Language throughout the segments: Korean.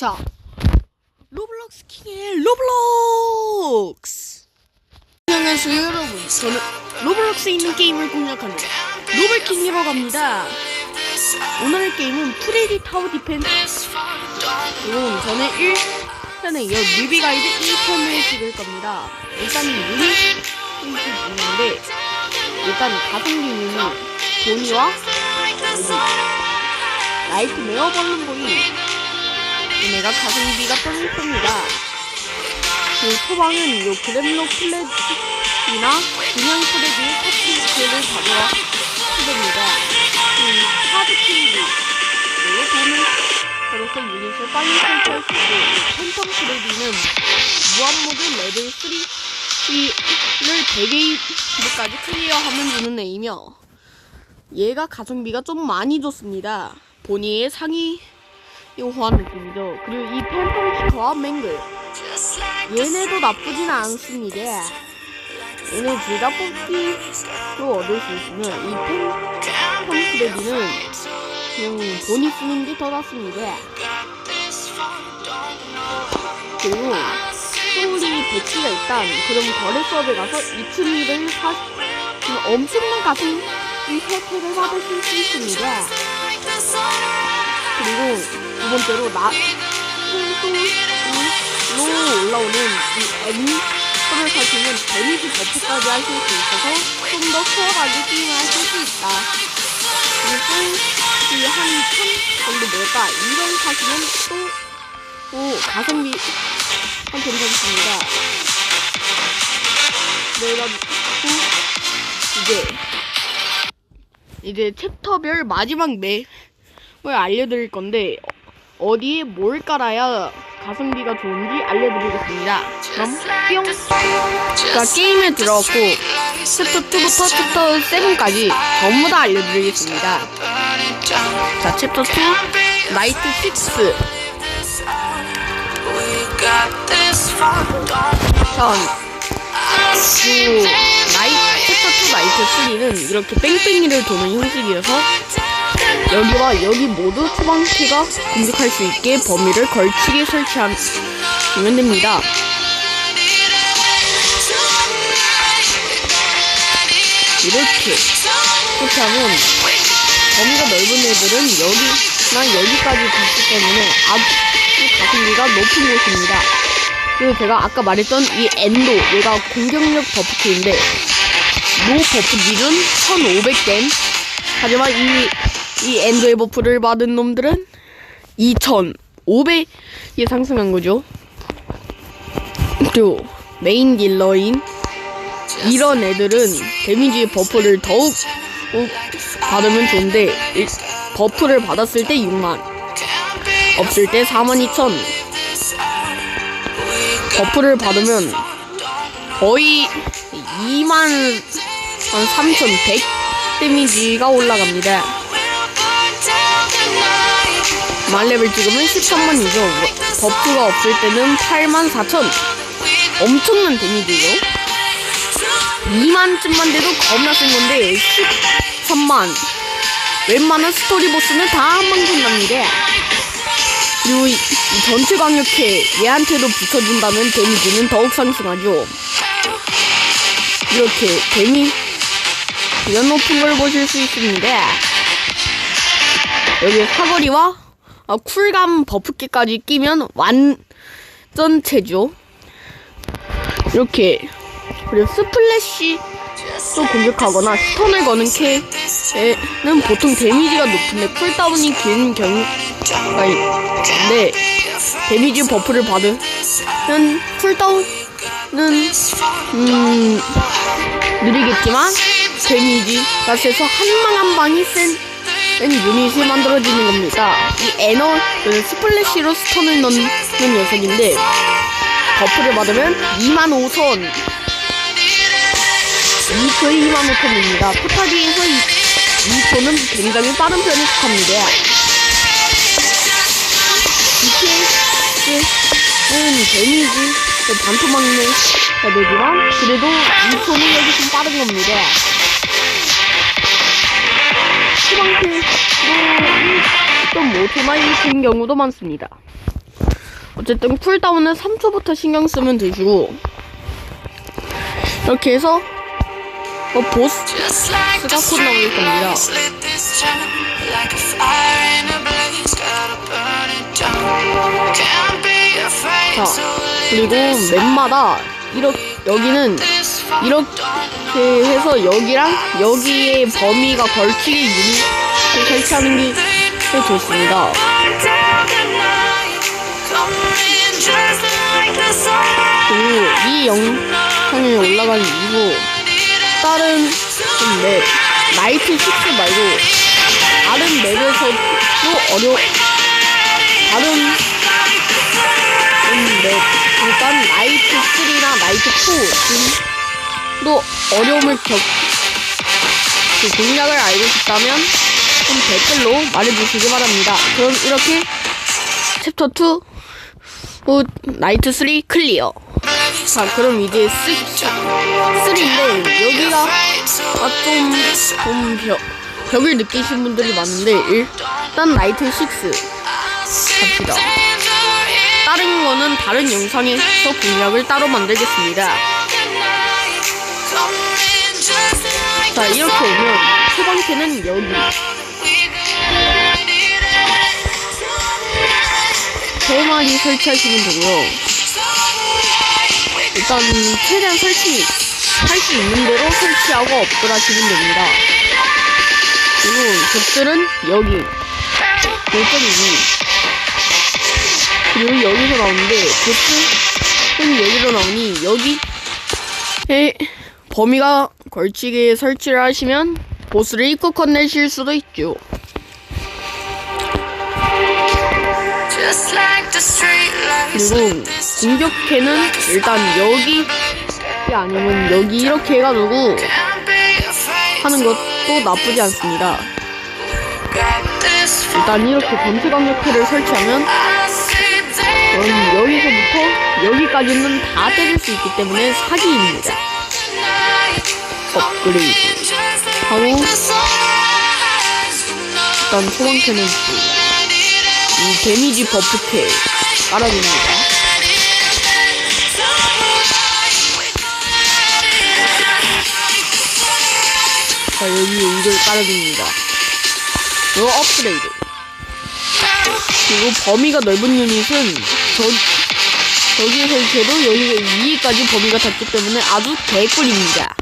자, 로블록스 킹의 로블록스! 안녕하세요 여러분. 저는 로블록스에 있는 게임을 공략하는 로블킹이라고 합니다. 오늘의 게임은 프레디 타워 디펜스. 그리고 저는 1편에 이어 뮤비 가이드 1편을 찍을 겁니다. 일단 뮤비 찍는데 일단 가성비는 보니와 라이트 메어 벌룬보이 얘네가 가성비가 떨어집니다 그 소방은 요 그램로 플랫이나 그냥 플랫이 카트를 가져와 쓰됩니다. 그 카드 키를 로 돈을 걸어서 유닛을 빨리 설치할 수 있고 팬텀 플랫이는 무한모드 레벨 3를 100개까지 클리어하면 주는 애이며 얘가 가성비가 좀 많이 좋습니다. 본의의 상위 요호한 느낌이죠. 그리고 이 팬텀 키커와 맹글 얘네도 나쁘진 않습니다. 얘네 둘다 뽑기로 얻을 수 있으면 이 팬텀프레디는 그냥 돈이 쓰는 게 더 낫습니다. 그리고 소울이 100개가 있단 그럼 거래 수업에 가서 이 트리를 사 엄청난 가슴 이 혜택을 받으실 수 있습니다. 그리고 두 번째로 나 로 올라오는 이 M을 사시면 데미지 버프까지 하실 수 있어서 좀 더 수월하게 게임을 하실 수 있다. 그리고 이한1000 정도 낼까 이런 사시면 또, 또 가성비 한 괜찮습니다. 그래가지고 이제 이제 챕터별 마지막 맵을 알려드릴 건데 어디에 뭘 깔아야 가성비가 좋은지 알려드리겠습니다. 그럼 뿅! 자 게임에 들어갔고 챕터 2부터 챕터 7까지 전부 다 알려드리겠습니다. 자 챕터 2 나이트 6 전, 그 나이 챕터 2 나이트 3는 이렇게 뺑뺑이를 도는 형식이어서 여기와 여기 모두 소방키가 공격할 수 있게 범위를 걸치게 설치하면 됩니다. 이렇게 설치하면 범위가 넓은 애들은 여기나 여기까지 갔기 때문에 아주 가성비가 높은 곳입니다. 그리고 제가 아까 말했던 이 엔도 얘가 공격력 버프키인데 노 버프 딜은 1500댐 하지만 이, 이 엔도의 버프를 받은 놈들은 2500에 상승한 거죠. 그리고 메인 딜러인 이런 애들은 데미지 버프를 더욱 어, 받으면 좋은데 일- 버프를 받았을 때 6만 없을 때42,000 버프를 받으면 거의 2만 3,100 데미지가 올라갑니다. 만렙을 찍으면 13만이죠. 버프가 없을 때는 8만 4천. 엄청난 데미지죠. 2만쯤만 돼도 겁나 센 건데 13만. 웬만한 스토리 보스는 다 한방 끝납니다. 그리고 이, 이 전체 강력해 얘한테도 붙여준다면 데미지는 더욱 상승하죠. 이렇게 데미 이런 높은 걸 보실 수 있습니다. 여기 사거리와 아, 쿨감 버프기까지 끼면 완전체죠. 이렇게 그리고 스플래시 또 공격하거나 스턴을 거는 캐는 보통 데미지가 높은데 쿨다운이 긴 경우가 있는데 데미지 버프를 받은 쿨다운은 음 느리겠지만 데미지가 세서 한 방 한 방이 센, 센 유닛이 만들어지는 겁니다. 이 에너, 그 스플래시로 스턴을 넣는 녀석인데, 버프를 받으면 25,000. 2초에 25,000입니다. 포타기에서 2초는 굉장히 빠른 편에 속합니다. DPS는 데미지, 그 반토막내 되지만, 그래도 2초는 여기 좀 빠른 겁니다. 수방킬도 1.5초나 1초인 경우도 많습니다. 어쨌든 쿨다운은 3초부터 신경 쓰면 되시고 이렇게 해서 어, 보스가 곧 나올 겁니다. 자, 그리고 맵마다 이렇게 여기는 이렇게 해서 여기랑 여기에 범위가 걸치게 유닛을 설치하는 게 좋습니다. 그리고 이 영상이 올라간 이후 다른 좀 맵, 나이트 6 말고 다른 맵에서도 어려 다른 음, 맵, 일단 나이트 3나 나이트 4 도 어려움을 겪, 그 공략을 알고 싶다면 좀 댓글로 말해주시기 바랍니다. 그럼 이렇게 챕터 2후 나이트 3 클리어. 자, 그럼 이제 3인데 여기가 아, 좀, 좀 벽, 벽을 느끼신 분들이 많은데 일단 나이트 6 갑시다. 다른 거는 다른 영상에서 공략을 따로 만들겠습니다. 자, 이렇게 오면 초반캐는 여기. 세 마리 설치하시면 되고요. 일단 최대한 설치 할 수 있는 대로 설치하고 업글 하시면 됩니다. 그리고 적들은 여기 열정이 위 그리고 여기서 나오는데 보스는 여기로 나오니 여기 에 범위가 걸치게 설치를 하시면 보스를 입구 건네실 수도 있죠. 그리고 공격캐는 일단 여기 아니면 여기 이렇게 해가지고 하는 것도 나쁘지 않습니다. 일단 이렇게 전체 강력캐를 설치하면 여기서부터 여기까지는 다 때릴 수 있기 때문에 사기입니다. 업그레이드 하고 일단 소방캐는 이 데미지 버프캐 깔아줍니다. 자 여기에 이걸 깔아줍니다. 이거 업그레이드. 그리고 범위가 넓은 유닛은 저, 저기에 설치해도 여기 위에까지 범위가 닿기 때문에 아주 개꿀입니다.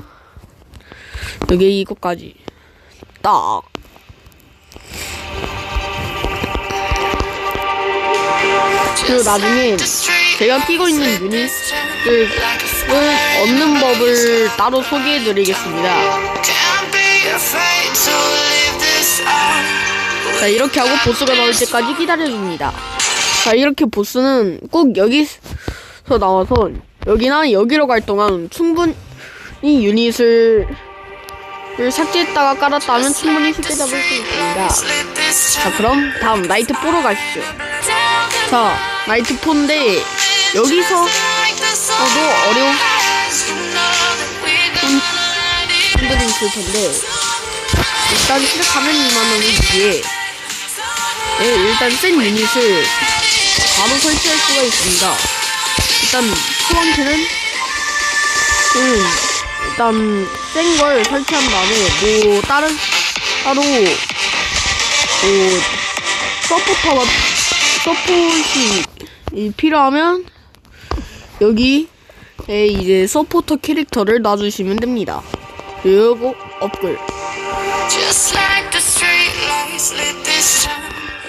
여기 이것까지 딱. 그리고 나중에 제가 끼고 있는 유닛을 얻는 법을 따로 소개해드리겠습니다. 자 이렇게 하고 보스가 나올 때까지 기다려줍니다. 자 이렇게 보스는 꼭 여기서 나와서 여기나 여기로 갈 동안 충분히 유닛을 삭제했다가 깔았다 하면 충분히 쉽게 잡을 수 있습니다. 자 그럼 다음 나이트 4로 가시죠. 자 나이트 4인데 여기서 저도 어려운 분들이 있을 텐데 일단 시작하면 이만한 위에 예, 일단 센 유닛을 바로 설치할 수가 있습니다. 일단 소방체는 음, 일단 센 걸 설치한 다음에 뭐 다른 따로 뭐 서포터가 서포트이 필요하면 여기에 이제 서포터 캐릭터를 놔주시면 됩니다. 그리고 업글 Just like the street lights lit this town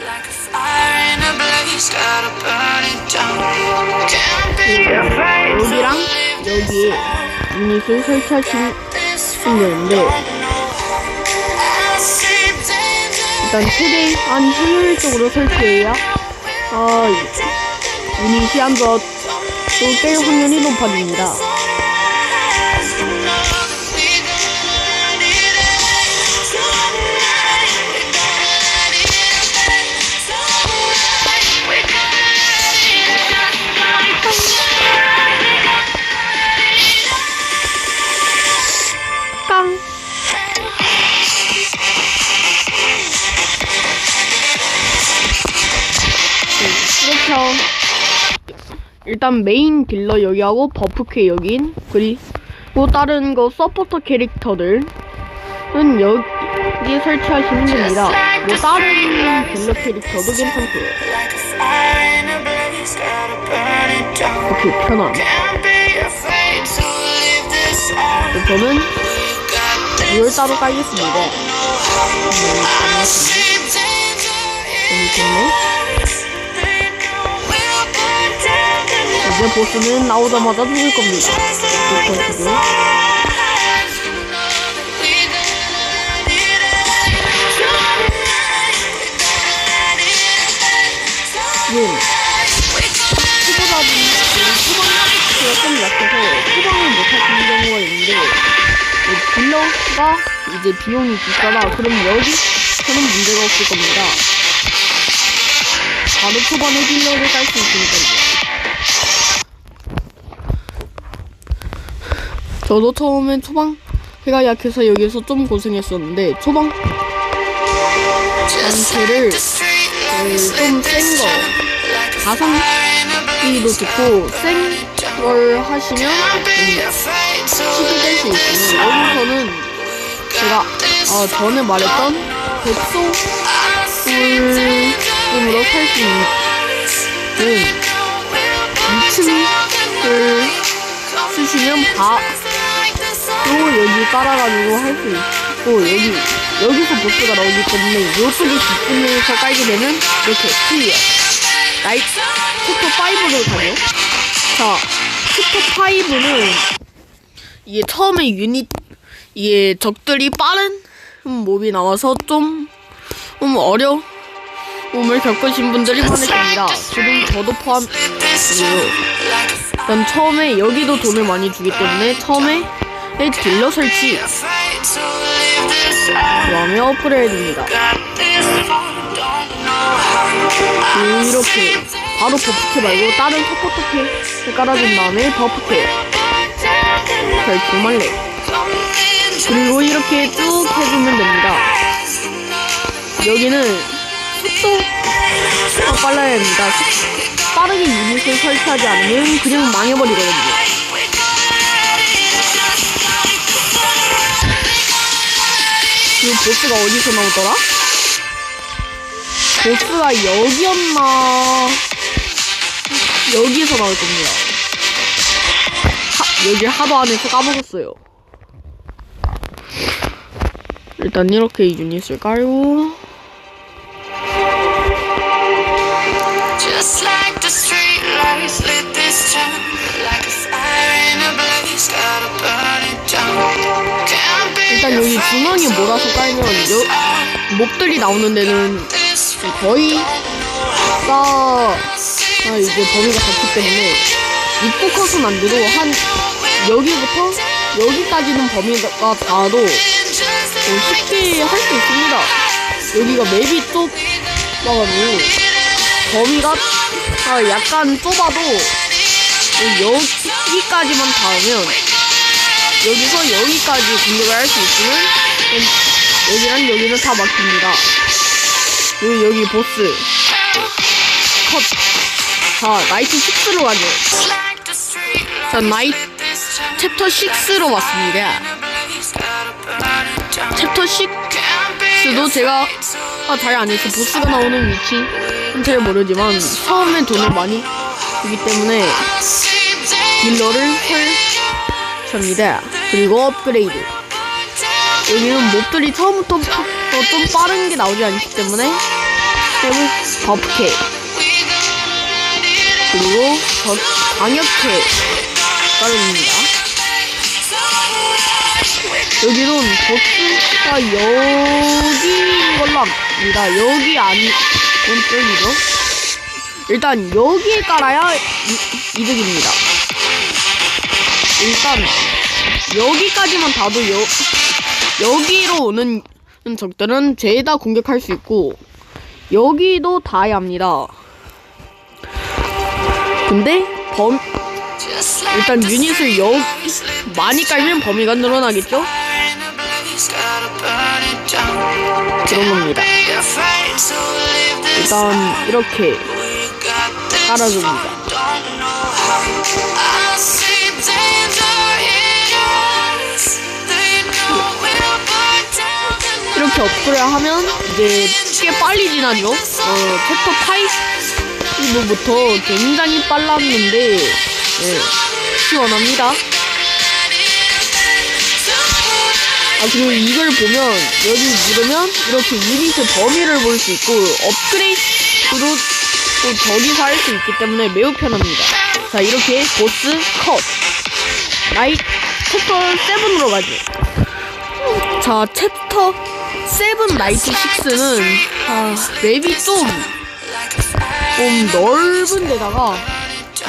Like a fire in a blaze, gotta burn it down Can't be afraid to 여기랑 여기에 유닛을 설치하시면 되는데 일단 최대한 효율적으로 설치해야 아, 유닛이 한번또 깰 확률이 높아집니다. 일단 메인 딜러 여기하고 버프캐 여긴 그리고 다른 거 서포터 캐릭터들은 여기에 설치하시면 됩니다. 뭐 다른 딜러 캐릭터도 괜찮고요. 이렇게 편함. 저는 이걸. 따로 깔겠습니다. I see danger in 재밌겠네. We'll 이제 보스는 나오자마자 죽을 겁니다. Out. 지금 초보자분이 초반가 좀 약해서 초반을 못할 수 있는 경우가 있는데 이 딜러가 이제 비용이 비싸다 그럼 여기서는 문제가 없을 겁니다. 바로 초반에 딜러를 깔 수 있으니까요. 저도 처음엔 초반 해가 약해서 여기서 좀 고생했었는데 초반 단체를 좀 센 거. 가성비도 좋고 센 걸 하시면 음, 쉽게 될 수 있으니 여기서는 제가 어, 전에 말했던 백소불금으로 살 수 있는 2층을 쓰시면 바 로 여기 깔아가지고 할 수 있고 여기 여기서 보스가 나오기 때문에 이쪽에 뒷부분에서 깔게 되면 이렇게 클리어. 나이트 챕터 5로 가죠. 자 챕터 5는 이게 처음에 유닛 이게 적들이 빠른 몹이 나와서 좀, 좀 어려움 을 겪으신 분들이 많을 겁니다. 지금 저도 포함이에요 일단 처음에 여기도 돈을 많이 주기 때문에 처음에 딜러 설치. 그 다음에 업그레이드입니다. 이렇게 바로 버프캐 말고 다른 서포터캐 깔아준 다음에 버프캐. 잘 정말래. 그리고 이렇게 쭉 해주면 됩니다. 여기는 속도가 빨라야 합니다. 속- 빠르게 유닛을 설치하지 않으면 그냥 망해버리거든요 이 보스가 어디서 나오더라? 보스가 여기였나? 여기에서 나올 겁니다. 하, 여기 하도 안 해서 까먹었어요. 일단 이렇게 유닛을 깔고 Just like the street lights 일단 여기 중앙에 몰아서 깔면 여, 몹들이 나오는 데는 this 거의 다 아, 이제 범위가 같기 때문에 입구 컷은 안 돼도 한 여기부터 여기까지는 범위가 닿아도 어, 쉽게 할 수 있습니다. 여기가 맵이 좁아가지고 범위가 아, 약간 좁아도 어, 여기까지만 닿으면 여기서 여기까지 공격을 할 수 있으면 음, 여기랑 여기는 다 막힙니다. 여기 여기 보스 컷. 자 나이트 6로 가죠. 자 나이트 챕터 6로 왔습니다. 챕터 6 Can't be 도 제가 아, 잘안 해서 보스가 나오는 위치는 잘 모르지만 처음에 돈을 많이 주기 때문에 딜러를 설 치합니다. 그리고 업그레이드. 여기는 몹들이 처음부터 어, 좀 빠른 게 나오지 않기 때문에 해볼 버프캐 그리고 더 강력캐 따릅니다. 여기는 보스가 여기인 걸로 압니다. 여기 아니, 왼쪽이죠. 일단 여기에 깔아야 이, 이득입니다. 일단 여기까지만 닿아도 여, 여기로 오는 적들은 죄다 공격할 수 있고 여기도 닿아야 합니다. 근데 범 일단 유닛을 여 많이 깔면 범위가 늘어나겠죠? 그런 겁니다. 일단 이렇게 깔아줍니다. 이렇게 업그레이드 하면 이제 꽤 빨리 지나죠. 어, 챕터 5부터 굉장히 빨랐는데, 예, 시원합니다. 아, 그리고 이걸 보면, 여기 누르면 이렇게 유닛의 범위를 볼 수 있고, 업그레이드도 또 저기서 할 수 있기 때문에 매우 편합니다. 자, 이렇게 보스 컷. 나이 챕터 7으로 가죠. 자, 챕터 7 나이트 6는 아, 맵이 좀, 좀 넓은 데다가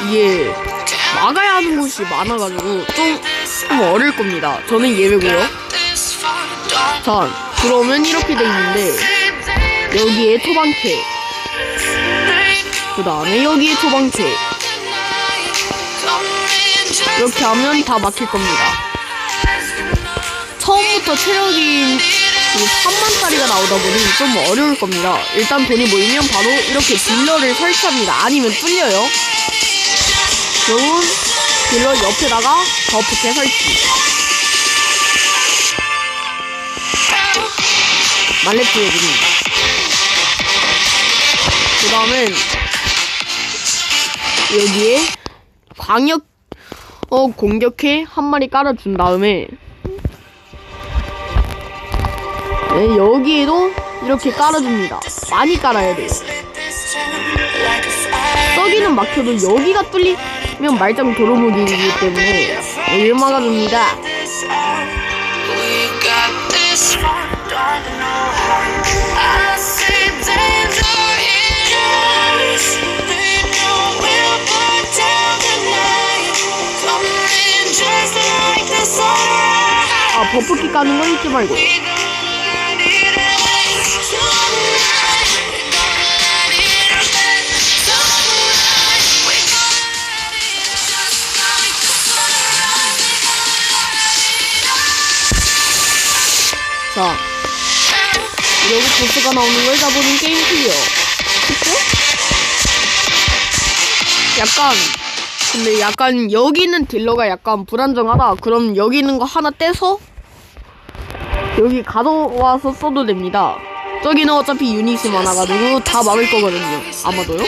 이게 막아야 하는 곳이 많아가지고 좀, 좀 어려울 겁니다. 저는 예외고요. 자, 그러면 이렇게 돼 있는데 여기에 토방캐, 그 다음에 여기에 토방캐 이렇게 하면 다 막힐 겁니다. 처음부터 체력이 3만짜리가 나오다 보니 좀 어려울 겁니다. 일단 돈이 모이면 바로 이렇게 딜러를 설치합니다. 아니면 뚫려요. 그러면 딜러 옆에다가 버프캐 설치. 말레트 해줍니다. 그 다음엔 여기에 광역 어 공격해 한 마리 깔아준 다음에 네, 여기에도 이렇게 깔아줍니다. 많이 깔아야 돼요. 썩이는 막혀도 여기가 뚫리면 말짱 도루묵이기 때문에 여기를 막아줍니다. 아 버프키 까는 거 잊지 말고 보스가 나오는 걸 잡으면 게임 클리어. 그쵸? 약간 근데 약간 여기 있는 딜러가 약간 불안정하다. 그럼 여기 있는 거 하나 떼서 여기 가져와서 써도 됩니다. 저기는 어차피 유닛이 많아가지고 다 막을 거거든요. 아마도요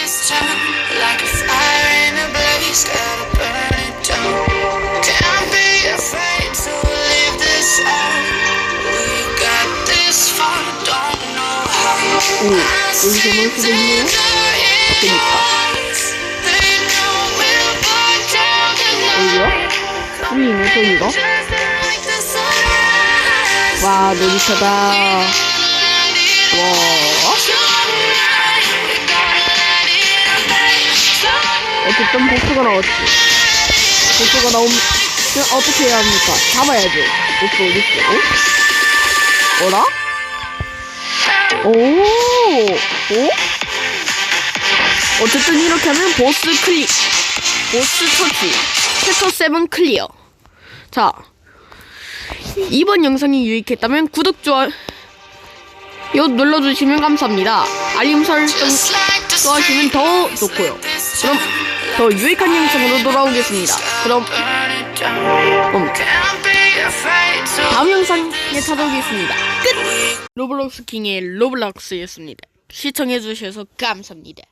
여기서 넣을 수도 있네요 그니까 여기요? like the sunrise. 와 놀이터다 와 어쨌든 보스가 나왔지. 보스가 나오면 어떻게 해야 합니까? 잡아야죠. 보스 어디 있어? 어? 어라? 오, 오? 어쨌든 이렇게 하면 보스 클릭, 보스 처치, 챕터 7 클리어. 자, 이번 영상이 유익했다면 구독, 좋아요 눌러주시면 감사합니다. 알림 설정 좋아하시면 더 좋고요. 그럼 더 유익한 영상으로 돌아오겠습니다. 그럼 음, 다음 영상에 찾아오겠습니다. 끝! 로블록스 킹의 로블록스였습니다. 시청해주셔서 감사합니다.